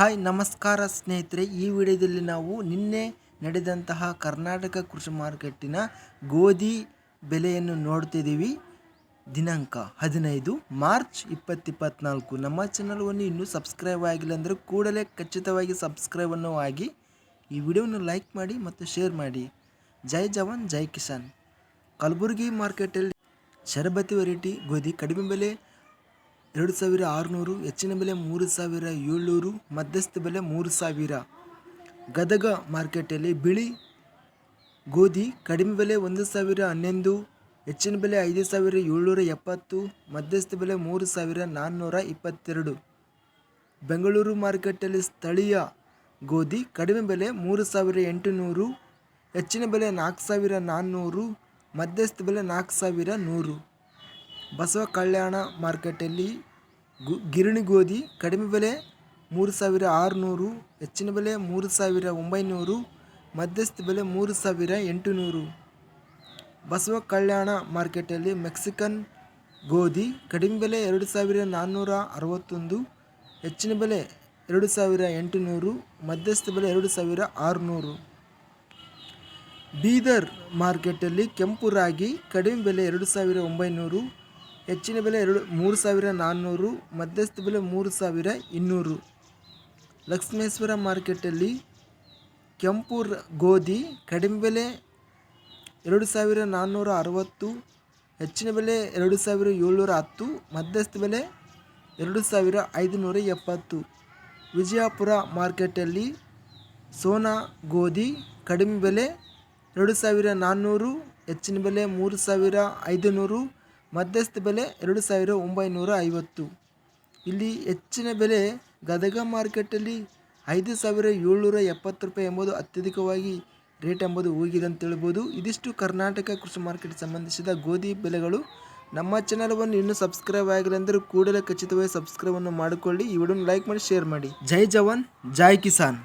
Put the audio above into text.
Hi, ನಮಸ್ಕಾರ ಸ್ನೇಹಿತರೆ. ಈ ವಿಡಿಯೋದಲ್ಲಿ ನಾವು ನಿನ್ನೆ ನಡೆದಂತಹ ಕರ್ನಾಟಕ ಕೃಷಿ ಮಾರ್ಕೆಟಿನ ಗೋಧಿ ಬೆಲೆಯನ್ನು ನೋಡ್ತಿದ್ದೀವಿ. ದಿನಾಂಕ ಹದಿನೈದು ಮಾರ್ಚ್ ಇಪ್ಪತ್ತಿಪ್ಪತ್ನಾಲ್ಕು ನಮ್ಮ ಚಾನಲ್ವನ್ನು ಇನ್ನೂ ಸಬ್ಸ್ಕ್ರೈಬ್ ಆಗಿಲ್ಲ ಅಂದರೆ ಕೂಡಲೇ ಖಚಿತವಾಗಿ ಸಬ್ಸ್ಕ್ರೈಬನ್ನು ಆಗಿ ಈ ವಿಡಿಯೋವನ್ನು ಲೈಕ್ ಮಾಡಿ ಮತ್ತು ಶೇರ್ ಮಾಡಿ. ಜೈ ಜವಾನ್, ಜೈ ಕಿಸಾನ್. ಕಲಬುರಗಿ ಮಾರ್ಕೆಟಲ್ಲಿ ಶರಬತಿ ವೆರೈಟಿ ಗೋಧಿ ಕಡಿಮೆ ಬೆಲೆ ಎರಡು ಸಾವಿರ ಆರುನೂರು, ಹೆಚ್ಚಿನ ಬೆಲೆ ಮೂರು ಸಾವಿರ, ಏಳ್ನೂರು, ಮಧ್ಯಸ್ಥ ಬೆಲೆ ಮೂರು ಸಾವಿರ. ಗದಗ ಮಾರ್ಕೆಟಲ್ಲಿ ಬಿಳಿ ಗೋಧಿ, ಕಡಿಮೆ ಬೆಲೆ ಒಂದು ಸಾವಿರ, ಹನ್ನೊಂದು, ಹೆಚ್ಚಿನ ಬೆಲೆ ಐದು ಸಾವಿರ, ಏಳ್ನೂರ ಎಪ್ಪತ್ತು, ಮಧ್ಯಸ್ಥ ಬೆಲೆ ಮೂರು ಸಾವಿರ, ನಾನ್ನೂರ ಇಪ್ಪತ್ತೆರಡು. ಬೆಂಗಳೂರು ಮಾರ್ಕೆಟಲ್ಲಿ ಸ್ಥಳೀಯ ಗೋಧಿ, ಕಡಿಮೆ ಬೆಲೆ ಮೂರು ಸಾವಿರ, ಎಂಟುನೂರು, ಹೆಚ್ಚಿನ ಬೆಲೆ ನಾಲ್ಕು ಸಾವಿರ ನಾನ್ನೂರು, ಮಧ್ಯಸ್ಥ ಬೆಲೆ ನಾಲ್ಕು ಸಾವಿರ ನೂರು. ಬಸವ ಕಲ್ಯಾಣ ಮಾರ್ಕೆಟಲ್ಲಿ ಗು, ಗಿರಣಿ ಗೋಧಿ ಕಡಿಮೆ ಬೆಲೆ ಮೂರು ಸಾವಿರ ಆರುನೂರು, ಹೆಚ್ಚಿನ ಬೆಲೆ ಮೂರು ಸಾವಿರ ಒಂಬೈನೂರು, ಮಧ್ಯಸ್ಥ ಬೆಲೆ ಮೂರು ಸಾವಿರ ಎಂಟುನೂರು. ಬಸವ ಕಲ್ಯಾಣ ಮಾರ್ಕೆಟಲ್ಲಿ ಮೆಕ್ಸಿಕನ್ ಗೋಧಿ ಕಡಿಮೆ ಬೆಲೆ ಎರಡು ಸಾವಿರ ನಾನ್ನೂರ ಅರವತ್ತೊಂದು, ಹೆಚ್ಚಿನ ಬೆಲೆ ಎರಡು ಸಾವಿರ ಎಂಟುನೂರು, ಮಧ್ಯಸ್ಥ ಬೆಲೆ ಎರಡು ಸಾವಿರ ಆರುನೂರು. ಬೀದರ್ ಮಾರ್ಕೆಟಲ್ಲಿ ಕೆಂಪು ರಾಗಿ ಕಡಿಮೆ ಬೆಲೆ ಎರಡು ಸಾವಿರ ಒಂಬೈನೂರು ಹೆಚ್ಚಿನ ಬೆಲೆ ಎರಡು, ಮೂರು ಸಾವಿರ ನಾನ್ನೂರು, ಮಧ್ಯಸ್ಥ ಬೆಲೆ ಮೂರು ಸಾವಿರ ಇನ್ನೂರು. ಲಕ್ಷ್ಮೇಶ್ವರ ಮಾರ್ಕೆಟಲ್ಲಿ ಕೆಂಪು ಗೋಧಿ ಕಡಿಮೆ ಬೆಲೆ ಎರಡು ಸಾವಿರ ನಾನ್ನೂರ ಅರವತ್ತು, ಹೆಚ್ಚಿನ ಬೆಲೆ ಎರಡು ಸಾವಿರ ಏಳ್ನೂರ ಹತ್ತು, ಮಧ್ಯಸ್ಥ ಬೆಲೆ ಎರಡು ಸಾವಿರ ಐದುನೂರ ಎಪ್ಪತ್ತು. ವಿಜಯಪುರ ಮಾರ್ಕೆಟಲ್ಲಿ ಸೋನಾ ಗೋಧಿ ಕಡಿಮೆ ಬೆಲೆ ಎರಡು ಸಾವಿರ ನಾನ್ನೂರು, ಹೆಚ್ಚಿನ ಬೆಲೆ ಮೂರು ಸಾವಿರ ಐದುನೂರು ಮಧ್ಯಸ್ಥ ಬೆಲೆ ಎರಡು ಸಾವಿರ ಒಂಬೈನೂರ ಐವತ್ತು. ಇಲ್ಲಿ ಹೆಚ್ಚಿನ ಬೆಲೆ ಗದಗ ಮಾರ್ಕೆಟಲ್ಲಿ ಐದು ಸಾವಿರ ಏಳ್ನೂರ ಎಪ್ಪತ್ತು ರೂಪಾಯಿ ಎಂಬುದು ಅತ್ಯಧಿಕವಾಗಿ ರೇಟ್ ಎಂಬುದು ಹೋಗಿದೆ ಅಂತ ಹೇಳ್ಬೋದು. ಇದಿಷ್ಟು ಕರ್ನಾಟಕ ಕೃಷಿ ಮಾರ್ಕೆಟ್ ಸಂಬಂಧಿಸಿದ ಗೋಧಿ ಬೆಲೆಗಳು. ನಮ್ಮ ಚಾನಲ್ವನ್ನು ಇನ್ನೂ ಸಬ್ಸ್ಕ್ರೈಬ್ ಆಗಿಲ್ಲ ಅಂದರೆ ಕೂಡಲೇ ಖಚಿತವಾಗಿ ಸಬ್ಸ್ಕ್ರೈಬನ್ನು ಮಾಡಿಕೊಳ್ಳಿ. ಈ ಲೈಕ್ ಮಾಡಿ, ಶೇರ್ ಮಾಡಿ. ಜೈ ಜವಾನ್, ಜೈ ಕಿಸಾನ್.